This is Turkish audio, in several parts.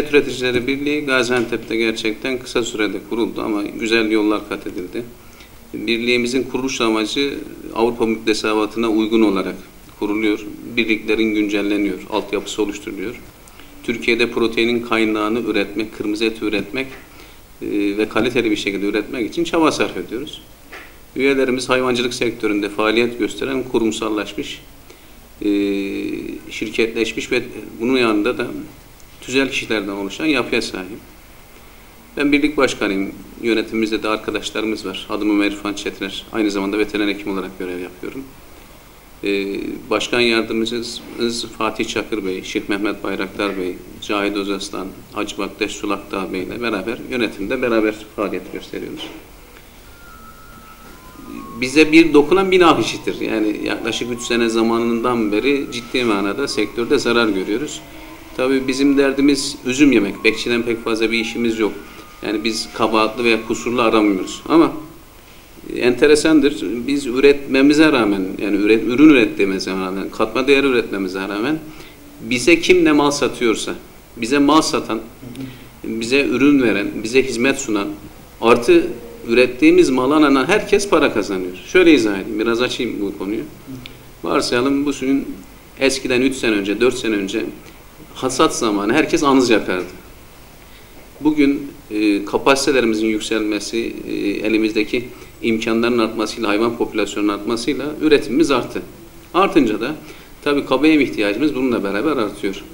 Et Üreticileri Birliği Gaziantep'te gerçekten kısa sürede kuruldu ama güzel yollar kat edildi. Birliğimizin kuruluş amacı Avrupa müktesebatına uygun olarak kuruluyor. Birliklerin güncelleniyor, altyapısı oluşturuluyor. Türkiye'de proteinin kaynağını üretmek, kırmızı eti üretmek e, ve kaliteli bir şekilde üretmek için çaba sarf ediyoruz. Üyelerimiz hayvancılık sektöründe faaliyet gösteren kurumsallaşmış, e, şirketleşmiş ve bunun yanında da tüzel kişilerden oluşan yapıya sahip. Ben birlik başkanıyım. Yönetimimizde de arkadaşlarımız var. Adım Ömer İrfan Çetiner. Aynı zamanda veteriner hekim olarak görev yapıyorum. Ee, başkan yardımcımız Fatih Çakır Bey, Şeyh Mehmet Bayraktar Bey, Cahit Özaslan, Hacı Baktaş Sulakdağ Bey ile beraber yönetimde beraber faaliyet gösteriyoruz. Bize bir dokunan bir nah işitir. Yani yaklaşık 3 sene zamanından beri ciddi manada sektörde zarar görüyoruz. Tabii bizim derdimiz üzüm yemek. Bekçiden pek fazla bir işimiz yok. Yani biz kabahatlı veya kusurlu aramıyoruz. Ama enteresandır. Biz üretmemize rağmen, yani üret, ürün ürettiğimize rağmen, katma değer üretmemize rağmen bize kim ne mal satıyorsa, bize mal satan, bize ürün veren, bize hizmet sunan, artı ürettiğimiz mal alan herkes para kazanıyor. Şöyle izah edeyim, biraz açayım bu konuyu. Varsayalım bu suyun eskiden 3 sene önce, 4 sene önce hasat zamanı herkes anız yakardı. Bugün e, kapasitelerimizin yükselmesi, e, elimizdeki imkanların artmasıyla, hayvan popülasyonunun artmasıyla üretimimiz arttı. Artınca da tabii kaba yem ihtiyacımız bununla beraber artıyor.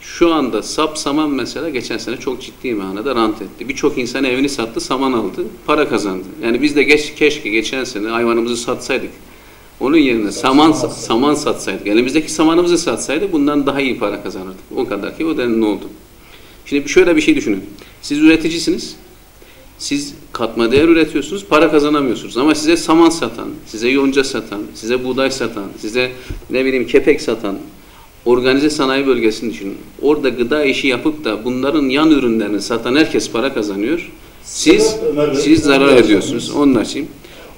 Şu anda sap saman mesela geçen sene çok ciddi manada rant etti. Birçok insan evini sattı, saman aldı, para kazandı. Yani biz de geç, keşke geçen sene hayvanımızı satsaydık. Onun yerine saman saman satsaydık, elimizdeki samanımızı satsaydık bundan daha iyi para kazanırdık. O kadar ki o ne oldu? Şimdi şöyle bir şey düşünün. Siz üreticisiniz. Siz katma değer üretiyorsunuz, para kazanamıyorsunuz. Ama size saman satan, size yonca satan, size buğday satan, size ne bileyim kepek satan, organize sanayi bölgesini düşünün. Orada gıda işi yapıp da bunların yan ürünlerini satan herkes para kazanıyor. Siz siz zarar ediyorsunuz. Onun için.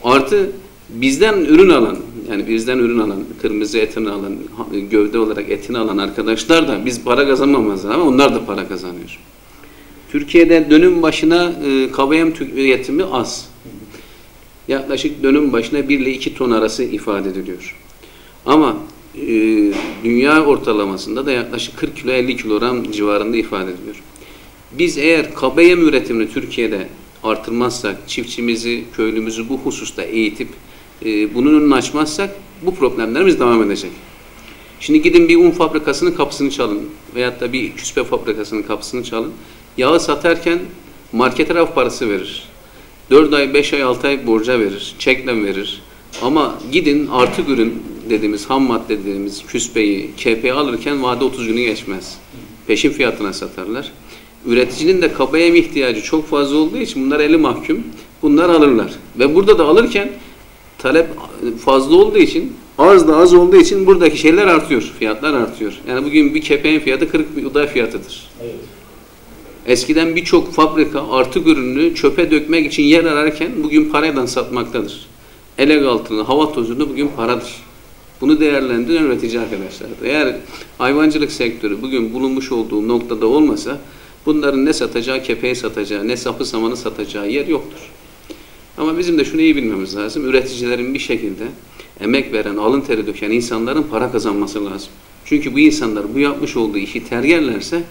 Artı bizden ürün alan, yani bizden ürün alan, kırmızı etini alan, gövde olarak etini alan arkadaşlar da biz para kazanmamız ama onlar da para kazanıyor. Türkiye'de dönüm başına e, kavayam tüketimi az. Yaklaşık dönüm başına 1 ile 2 ton arası ifade ediliyor. Ama e, dünya ortalamasında da yaklaşık 40 kilo 50 kilogram civarında ifade ediliyor. Biz eğer kabayem üretimini Türkiye'de artırmazsak, çiftçimizi, köylümüzü bu hususta eğitip e, bunun önünü açmazsak bu problemlerimiz devam edecek. Şimdi gidin bir un fabrikasının kapısını çalın veyahut da bir küspe fabrikasının kapısını çalın. Yağı satarken market raf parası verir. 4 ay, 5 ay, 6 ay borca verir. Çekle verir. Ama gidin artık ürün dediğimiz ham madde dediğimiz küspeyi, kepeği alırken vade 30 günü geçmez. Peşin fiyatına satarlar. Üreticinin de kaba yem ihtiyacı çok fazla olduğu için bunlar eli mahkum. Bunlar alırlar. Ve burada da alırken talep fazla olduğu için arz da az olduğu için buradaki şeyler artıyor. Fiyatlar artıyor. Yani bugün bir kepeğin fiyatı 40 bir buğday fiyatıdır. Evet. Eskiden birçok fabrika artık ürünü çöpe dökmek için yer ararken bugün paradan satmaktadır. Elek altını, hava tozunu bugün paradır. Bunu değerlendiren üretici arkadaşlar. Eğer hayvancılık sektörü bugün bulunmuş olduğu noktada olmasa bunların ne satacağı kepeği satacağı, ne sapı samanı satacağı yer yoktur. Ama bizim de şunu iyi bilmemiz lazım. Üreticilerin bir şekilde emek veren, alın teri döken insanların para kazanması lazım. Çünkü bu insanlar bu yapmış olduğu işi tergerlerse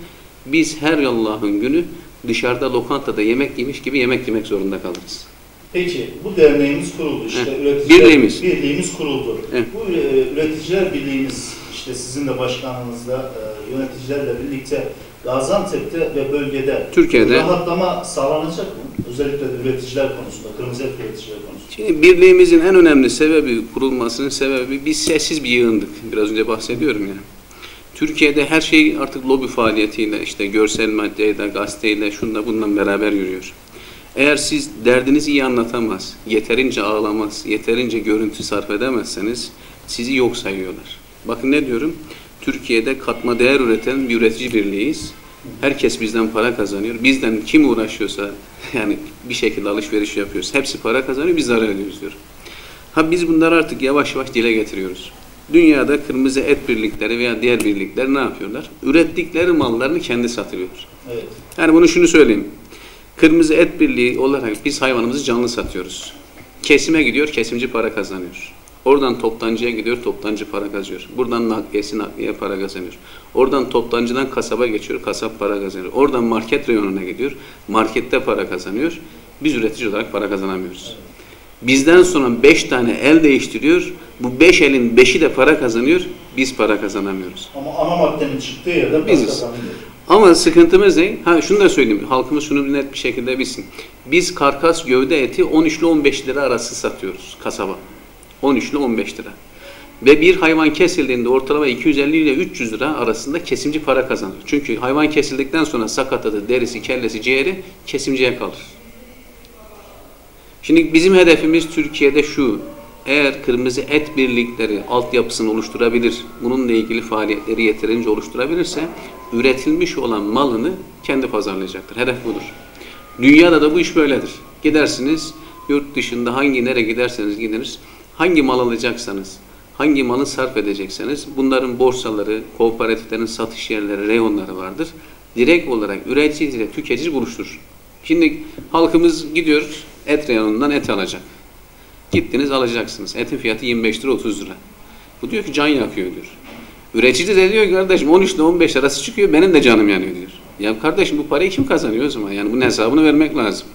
biz her Allah'ın günü dışarıda lokantada yemek yemiş gibi yemek yemek zorunda kalırız. Peki bu derneğimiz kuruldu işte evet. üreticiler birliğimiz. birliğimiz kuruldu. Evet. Bu e, üreticiler birliğimiz işte sizin de başkanınızla e, yöneticilerle birlikte Gaziantep'te ve bölgede Türkiye'de rahatlama sağlanacak mı? Özellikle üreticiler konusunda, kırmızı et üreticiler konusunda. Şimdi birliğimizin en önemli sebebi, kurulmasının sebebi biz sessiz bir yığındık. Biraz önce bahsediyorum ya. Yani. Türkiye'de her şey artık lobi faaliyetiyle, işte görsel maddeyle, gazeteyle, şunla bundan beraber yürüyor. Eğer siz derdinizi iyi anlatamaz, yeterince ağlamaz, yeterince görüntü sarf edemezseniz sizi yok sayıyorlar. Bakın ne diyorum? Türkiye'de katma değer üreten bir üretici birliğiyiz. Herkes bizden para kazanıyor. Bizden kim uğraşıyorsa yani bir şekilde alışveriş yapıyoruz. Hepsi para kazanıyor, biz zarar ediyoruz diyor. Ha biz bunları artık yavaş yavaş dile getiriyoruz. Dünyada kırmızı et birlikleri veya diğer birlikler ne yapıyorlar? Ürettikleri mallarını kendi satıyor. Evet. Yani bunu şunu söyleyeyim. Kırmızı et birliği olarak biz hayvanımızı canlı satıyoruz. Kesime gidiyor, kesimci para kazanıyor. Oradan toptancıya gidiyor, toptancı para kazanıyor. Buradan nakliyesi nakliye para kazanıyor. Oradan toptancıdan kasaba geçiyor, kasap para kazanıyor. Oradan market reyonuna gidiyor, markette para kazanıyor. Biz üretici olarak para kazanamıyoruz. Bizden sonra beş tane el değiştiriyor. Bu beş elin beşi de para kazanıyor. Biz para kazanamıyoruz. Ama ana maddenin çıktığı yerden para Biziz. kazanılıyor. Ama sıkıntımız ne? Ha şunu da söyleyeyim. Halkımız şunu net bir şekilde bilsin. Biz karkas gövde eti 13 ile 15 lira arası satıyoruz kasaba. 13 ile 15 lira. Ve bir hayvan kesildiğinde ortalama 250 ile 300 lira arasında kesimci para kazanır. Çünkü hayvan kesildikten sonra sakatadı, derisi, kellesi, ciğeri kesimciye kalır. Şimdi bizim hedefimiz Türkiye'de şu. Eğer kırmızı et birlikleri altyapısını oluşturabilir, bununla ilgili faaliyetleri yeterince oluşturabilirse üretilmiş olan malını kendi pazarlayacaktır. Hedef budur. Dünyada da bu iş böyledir. Gidersiniz yurt dışında hangi nere giderseniz gidiniz, hangi mal alacaksanız, hangi malı sarf edecekseniz bunların borsaları, kooperatiflerin satış yerleri, reyonları vardır. Direkt olarak üretici ile tüketici buluşturur. Şimdi halkımız gidiyor et reyonundan et alacak. Gittiniz alacaksınız. Etin fiyatı 25 lira 30 lira. Bu diyor ki can yakıyor diyor. Üretici de diyor kardeşim 13 ile 15 arası çıkıyor benim de canım yanıyor diyor. Ya kardeşim bu parayı kim kazanıyor o zaman? Yani bunun hesabını vermek lazım.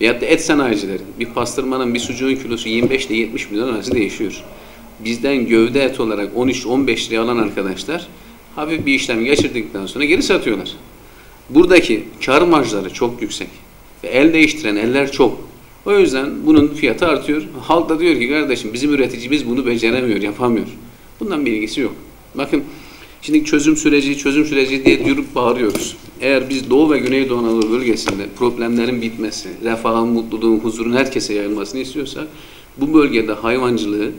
Veyahut da et sanayicileri. Bir pastırmanın, bir sucuğun kilosu 25 ile 70 milyon arası değişiyor. Bizden gövde et olarak 13-15 liraya alan arkadaşlar hafif bir işlem geçirdikten sonra geri satıyorlar. Buradaki kar marjları çok yüksek. Ve el değiştiren eller çok. O yüzden bunun fiyatı artıyor. Halk da diyor ki kardeşim bizim üreticimiz bunu beceremiyor, yapamıyor. Bundan bir ilgisi yok. Bakın şimdi çözüm süreci, çözüm süreci diye durup bağırıyoruz. Eğer biz Doğu ve Güneydoğu Anadolu bölgesinde problemlerin bitmesi, refahın, mutluluğun, huzurun herkese yayılmasını istiyorsak bu bölgede hayvancılığı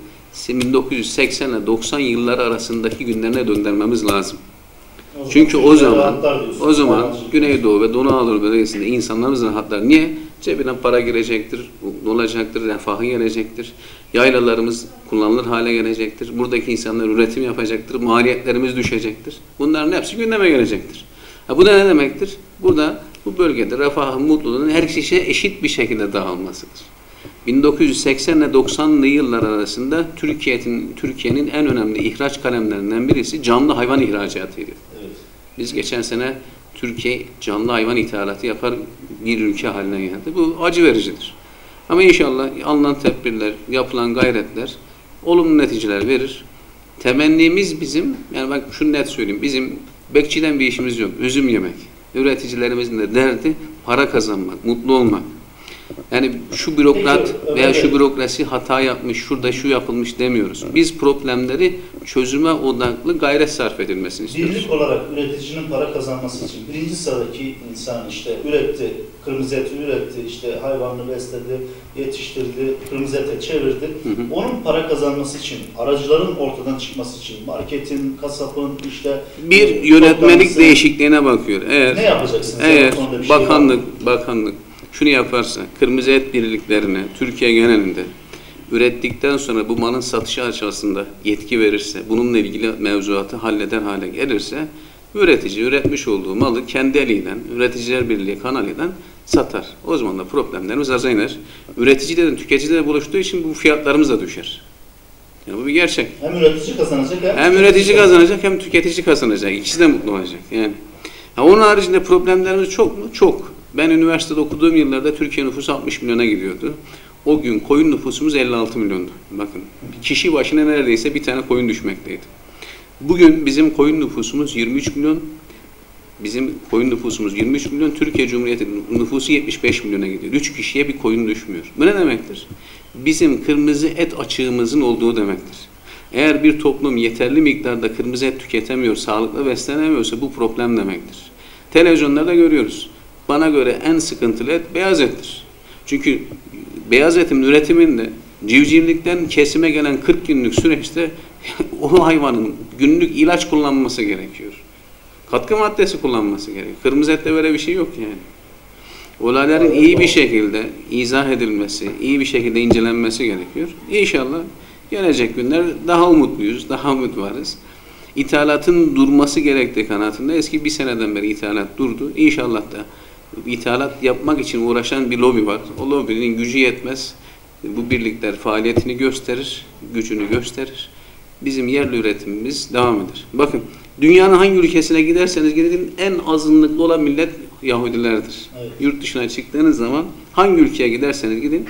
1980 ile 90 yılları arasındaki günlerine döndürmemiz lazım. Çünkü o zaman o zaman. Güneydoğu ve Doğu Anadolu bölgesinde insanlarımız rahatlar. Niye? Cebine para girecektir, olacaktır, refahı gelecektir. Yaylalarımız kullanılır hale gelecektir. Buradaki insanlar üretim yapacaktır, maliyetlerimiz düşecektir. Bunların hepsi gündeme gelecektir. Ha, bu da ne demektir? Burada bu bölgede refahın, mutluluğun her kişiye eşit bir şekilde dağılmasıdır. 1980 ile 90'lı yıllar arasında Türkiye'nin Türkiye'nin en önemli ihraç kalemlerinden birisi canlı hayvan ihracatıydı. Evet. Biz geçen sene Türkiye canlı hayvan ithalatı yapar bir ülke haline geldi. Bu acı vericidir. Ama inşallah alınan tedbirler, yapılan gayretler olumlu neticeler verir. Temennimiz bizim, yani ben şunu net söyleyeyim, bizim bekçiden bir işimiz yok. Üzüm yemek. Üreticilerimizin de derdi para kazanmak, mutlu olmak. Yani şu bürokrat veya şu bürokrasi hata yapmış, şurada şu yapılmış demiyoruz. Biz problemleri çözüme odaklı gayret sarf edilmesini istiyoruz. Birlik olarak üreticinin para kazanması için birinci sıradaki insan işte üretti, kırmızı eti üretti, işte hayvanını besledi, yetiştirdi, kırmızı ete çevirdi. Hı hı. Onun para kazanması için, aracıların ortadan çıkması için, marketin, kasapın, işte Bir yönetmelik değişikliğine bakıyor. Eğer Ne yapacaksınız? Eğer şey bakanlık bakanlık şunu yaparsa kırmızı et birliklerine Türkiye genelinde ürettikten sonra bu malın satışı aşamasında yetki verirse, bununla ilgili mevzuatı halleder hale gelirse üretici üretmiş olduğu malı kendi eliyle, üreticiler birliği kanalıyla satar. O zaman da problemlerimiz aza iner. Üreticilerin tüketicilerle buluştuğu için bu fiyatlarımız da düşer. Yani bu bir gerçek. Hem üretici kazanacak hem, Hem üretici kazanacak hem tüketici kazanacak. İkisi de mutlu olacak. Yani ha, onun haricinde problemlerimiz çok mu? Çok. Ben üniversitede okuduğum yıllarda Türkiye nüfusu 60 milyona gidiyordu. O gün koyun nüfusumuz 56 milyondu. Bakın kişi başına neredeyse bir tane koyun düşmekteydi. Bugün bizim koyun nüfusumuz 23 milyon. Bizim koyun nüfusumuz 23 milyon. Türkiye Cumhuriyeti nüfusu 75 milyona gidiyor. 3 kişiye bir koyun düşmüyor. Bu ne demektir? Bizim kırmızı et açığımızın olduğu demektir. Eğer bir toplum yeterli miktarda kırmızı et tüketemiyor, sağlıklı beslenemiyorsa bu problem demektir. Televizyonlarda görüyoruz. Bana göre en sıkıntılı et beyaz ettir. Çünkü beyaz etin üretiminde civcivlikten kesime gelen 40 günlük süreçte o hayvanın günlük ilaç kullanması gerekiyor. Katkı maddesi kullanması gerekiyor. Kırmızı ette böyle bir şey yok yani. Olayların iyi bir şekilde izah edilmesi, iyi bir şekilde incelenmesi gerekiyor. İnşallah Gelecek günler daha umutluyuz, daha umut varız. İthalatın durması gerektiği kanaatinde eski bir seneden beri ithalat durdu. İnşallah da ithalat yapmak için uğraşan bir lobi var. O lobinin gücü yetmez. Bu birlikler faaliyetini gösterir, gücünü gösterir. Bizim yerli üretimimiz devam eder. Bakın dünyanın hangi ülkesine giderseniz gidin en azınlıklı olan millet Yahudilerdir. Evet. Yurt dışına çıktığınız zaman hangi ülkeye giderseniz gidin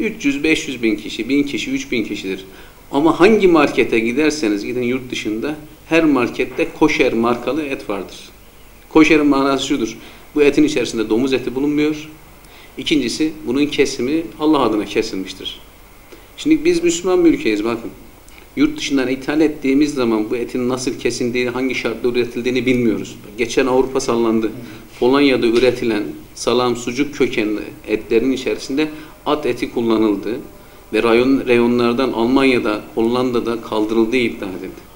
300-500 bin kişi, 1000 kişi, 3000 kişidir. Ama hangi markete giderseniz gidin yurt dışında her markette koşer markalı et vardır. Koşer'in manası şudur. Bu etin içerisinde domuz eti bulunmuyor. İkincisi bunun kesimi Allah adına kesilmiştir. Şimdi biz Müslüman bir ülkeyiz bakın. Yurt dışından ithal ettiğimiz zaman bu etin nasıl kesildiğini, hangi şartla üretildiğini bilmiyoruz. Geçen Avrupa sallandı. Polonya'da üretilen salam, sucuk kökenli etlerin içerisinde at eti kullanıldı ve rayon, reyonlardan Almanya'da, Hollanda'da kaldırıldığı iddia edildi.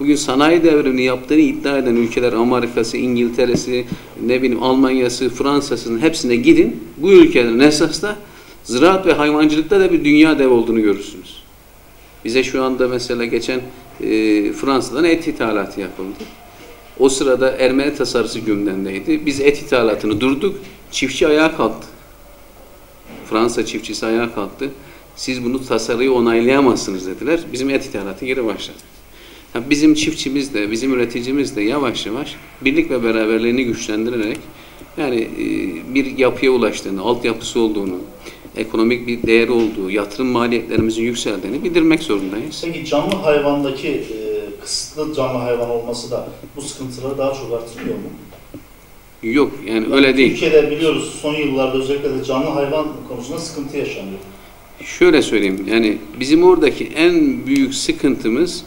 Bugün sanayi devrimini yaptığını iddia eden ülkeler Amerika'sı, İngiltere'si, ne bileyim Almanya'sı, Fransa'sının hepsine gidin. Bu ülkelerin esas da ziraat ve hayvancılıkta da bir dünya dev olduğunu görürsünüz. Bize şu anda mesela geçen e, Fransa'dan et ithalatı yapıldı. O sırada Ermeni tasarısı gündemdeydi. Biz et ithalatını durduk. Çiftçi ayağa kalktı. Fransa çiftçisi ayağa kalktı. Siz bunu tasarıyı onaylayamazsınız dediler. Bizim et ithalatı geri başladı. Bizim çiftçimiz de, bizim üreticimiz de yavaş yavaş birlik ve beraberliğini güçlendirerek yani e, bir yapıya ulaştığını, altyapısı olduğunu, ekonomik bir değeri olduğu, yatırım maliyetlerimizin yükseldiğini bildirmek zorundayız. Peki canlı hayvandaki e, kısıtlı canlı hayvan olması da bu sıkıntıları daha çok artırmıyor mu? Yok yani öyle değil. Türkiye'de biliyoruz son yıllarda özellikle de canlı hayvan konusunda sıkıntı yaşanıyor. Şöyle söyleyeyim yani bizim oradaki en büyük sıkıntımız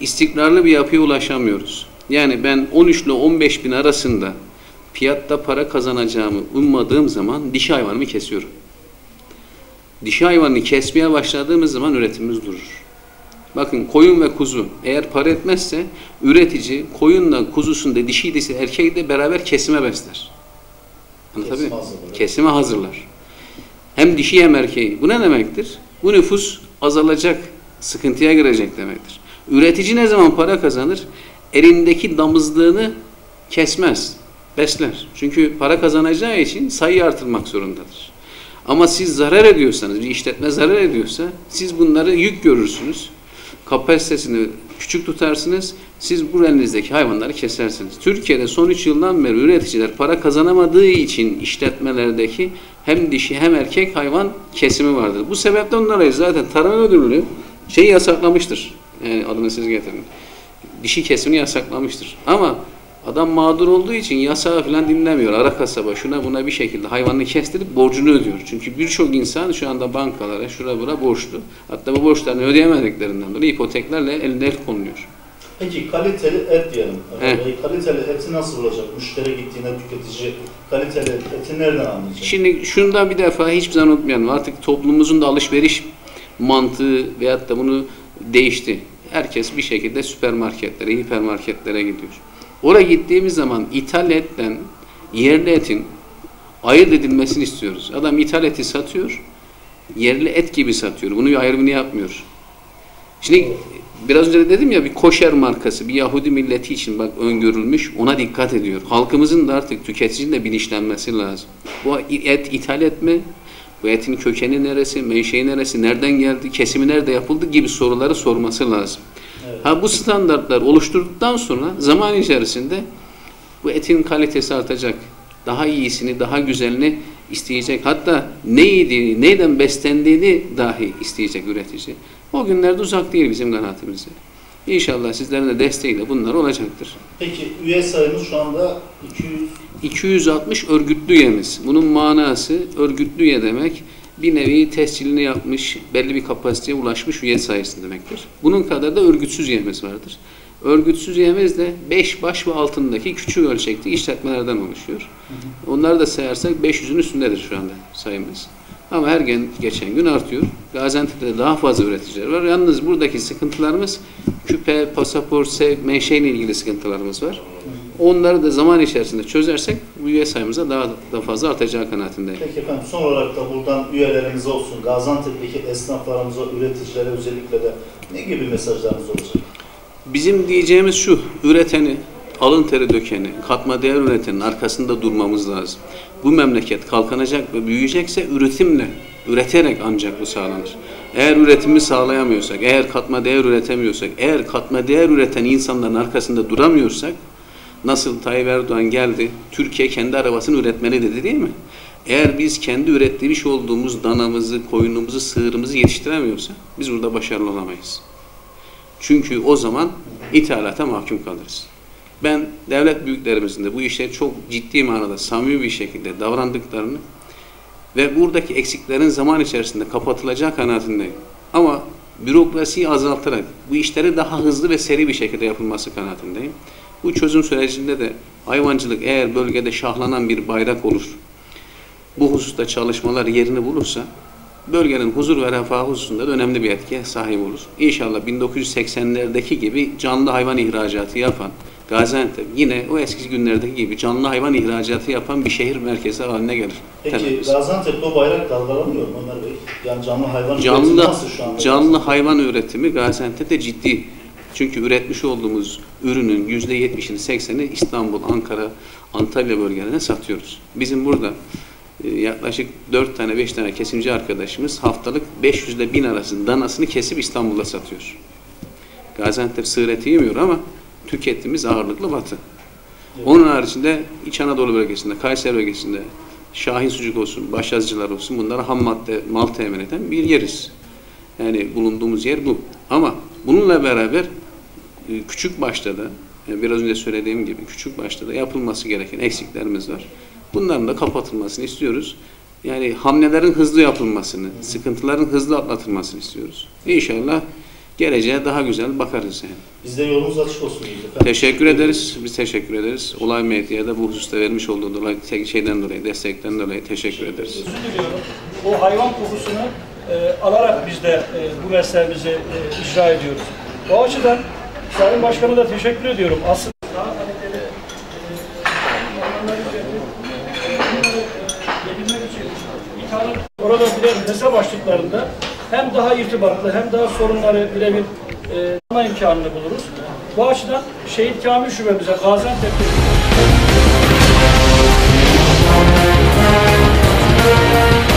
istikrarlı bir yapıya ulaşamıyoruz. Yani ben 13 ile 15 bin arasında fiyatta para kazanacağımı ummadığım zaman dişi hayvanımı kesiyorum. Dişi hayvanını kesmeye başladığımız zaman üretimimiz durur. Bakın koyun ve kuzu eğer para etmezse üretici koyunla kuzusunu da dişiyi de erkeği de beraber kesime besler. Anlatabiliyor muyum? hazırlar. Kesime hazırlar. Hem dişi hem erkeği. Bu ne demektir? Bu nüfus azalacak, sıkıntıya girecek demektir. Üretici ne zaman para kazanır? Elindeki damızlığını kesmez, besler. Çünkü para kazanacağı için sayıyı artırmak zorundadır. Ama siz zarar ediyorsanız, bir işletme zarar ediyorsa siz bunları yük görürsünüz. Kapasitesini küçük tutarsınız. Siz bu elinizdeki hayvanları kesersiniz. Türkiye'de son 3 yıldan beri üreticiler para kazanamadığı için işletmelerdeki hem dişi hem erkek hayvan kesimi vardır. Bu sebepten dolayı zaten Tarım Ödülü şeyi yasaklamıştır. Yani adını siz getirin. Dişi kesimini yasaklamıştır. Ama adam mağdur olduğu için yasağı falan dinlemiyor. Ara kasaba şuna buna bir şekilde hayvanını kestirip borcunu ödüyor. Çünkü birçok insan şu anda bankalara şura bura borçlu. Hatta bu borçlarını ödeyemediklerinden dolayı ipoteklerle eline el konuluyor. Peki kaliteli et diyelim. Evet. E, kaliteli eti nasıl bulacak? Müşteri gittiğinde tüketici kaliteli eti nereden anlayacak? Şimdi şundan bir defa hiçbir zaman unutmayalım. Artık toplumumuzun da alışveriş mantığı veyahut da bunu değişti. Herkes bir şekilde süpermarketlere, hipermarketlere gidiyor. Oraya gittiğimiz zaman ithal etten yerli etin ayırt edilmesini istiyoruz. Adam ithal eti satıyor, yerli et gibi satıyor. Bunu bir ayrımını yapmıyor. Şimdi biraz önce de dedim ya bir koşer markası bir Yahudi milleti için bak öngörülmüş ona dikkat ediyor. Halkımızın da artık tüketicinin de bilinçlenmesi lazım. Bu et ithal et mi? Bu etin kökeni neresi, menşei neresi, nereden geldi, kesimi nerede yapıldı gibi soruları sorması lazım. Evet. Ha bu standartlar oluşturduktan sonra zaman içerisinde bu etin kalitesi artacak. Daha iyisini, daha güzelini isteyecek. Hatta ne yediğini, neyden beslendiğini dahi isteyecek üretici. O günlerde uzak değil bizim kanaatimizce. İnşallah sizlerin de desteğiyle bunlar olacaktır. Peki üye sayımız şu anda 200 260 örgütlü üyemiz. Bunun manası örgütlü üye demek bir nevi tescilini yapmış, belli bir kapasiteye ulaşmış üye sayısı demektir. Bunun kadar da örgütsüz üyemiz vardır. Örgütsüz üyemiz de 5 baş ve altındaki küçük ölçekli işletmelerden oluşuyor. Onları da sayarsak 500'ün üstündedir şu anda sayımız. Ama her gün geçen gün artıyor. Gaziantep'te daha fazla üreticiler var. Yalnız buradaki sıkıntılarımız küpe, pasaport, menşeyle ilgili sıkıntılarımız var. Onları da zaman içerisinde çözersek bu üye sayımıza daha da fazla artacağı kanaatindeyim. Peki efendim son olarak da buradan üyelerimize olsun, Gaziantep'teki esnaflarımıza, üreticilere özellikle de ne gibi mesajlarınız olacak? Bizim diyeceğimiz şu, üreteni, alın teri dökeni, katma değer üretenin arkasında durmamız lazım. Bu memleket kalkınacak ve büyüyecekse üretimle, üreterek ancak bu sağlanır. Eğer üretimi sağlayamıyorsak, eğer katma değer üretemiyorsak, eğer katma değer üreten insanların arkasında duramıyorsak, nasıl Tayyip Erdoğan geldi, Türkiye kendi arabasını üretmeli dedi değil mi? Eğer biz kendi üretmiş olduğumuz danamızı, koyunumuzu, sığırımızı yetiştiremiyorsak biz burada başarılı olamayız. Çünkü o zaman ithalata mahkum kalırız. Ben devlet büyüklerimizin de bu işe çok ciddi manada samimi bir şekilde davrandıklarını ve buradaki eksiklerin zaman içerisinde kapatılacağı kanaatindeyim. Ama bürokrasiyi azaltarak bu işleri daha hızlı ve seri bir şekilde yapılması kanaatindeyim. Bu çözüm sürecinde de hayvancılık eğer bölgede şahlanan bir bayrak olur, bu hususta çalışmalar yerini bulursa bölgenin huzur ve refah hususunda da önemli bir etkiye sahip olur. İnşallah 1980'lerdeki gibi canlı hayvan ihracatı yapan Gaziantep yine o eski günlerdeki gibi canlı hayvan ihracatı yapan bir şehir merkezi haline gelir. Peki Tebessüm. Gaziantep'te o bayrak dalgalanıyor mu Ömer Bey? Yani canlı hayvan üretimi Canlı nasıl şu anda? canlı hayvan üretimi Gaziantep'te ciddi. Çünkü üretmiş olduğumuz ürünün yüzde yetmişini, sekseni İstanbul, Ankara, Antalya bölgelerine satıyoruz. Bizim burada e, yaklaşık 4 tane 5 tane kesimci arkadaşımız haftalık 500 ile 1000 arası danasını kesip İstanbul'da satıyor. Gaziantep sığır eti yemiyor ama tükettiğimiz ağırlıklı batı. Evet. Onun haricinde İç Anadolu bölgesinde, Kayseri bölgesinde Şahin sucuk olsun, başyazıcılar olsun bunlara ham madde, mal temin eden bir yeriz. Yani bulunduğumuz yer bu. Ama bununla beraber küçük başta da e, biraz önce söylediğim gibi küçük başta da yapılması gereken eksiklerimiz var. Bunların da kapatılmasını istiyoruz. Yani hamlelerin hızlı yapılmasını, sıkıntıların hızlı atlatılmasını istiyoruz. İnşallah geleceğe daha güzel bakarız yani. Bizde yolumuz açık olsun. efendim. Teşekkür ederiz. Biz teşekkür ederiz. Olay medyaya da bu hususta vermiş olduğu dolayı, şeyden dolayı, destekten dolayı teşekkür ederiz. Özür diliyorum. O hayvan kokusunu e, alarak biz de e, bu mesleğimizi e, icra ediyoruz. O açıdan Sayın Başkan'a da teşekkür ediyorum. Aslında orada birer mesa başlıklarında hem daha irtibatlı hem daha sorunları birebir e, tanıma imkanını buluruz. Bu açıdan Şehit Kamil Şubemize Gaziantep'te My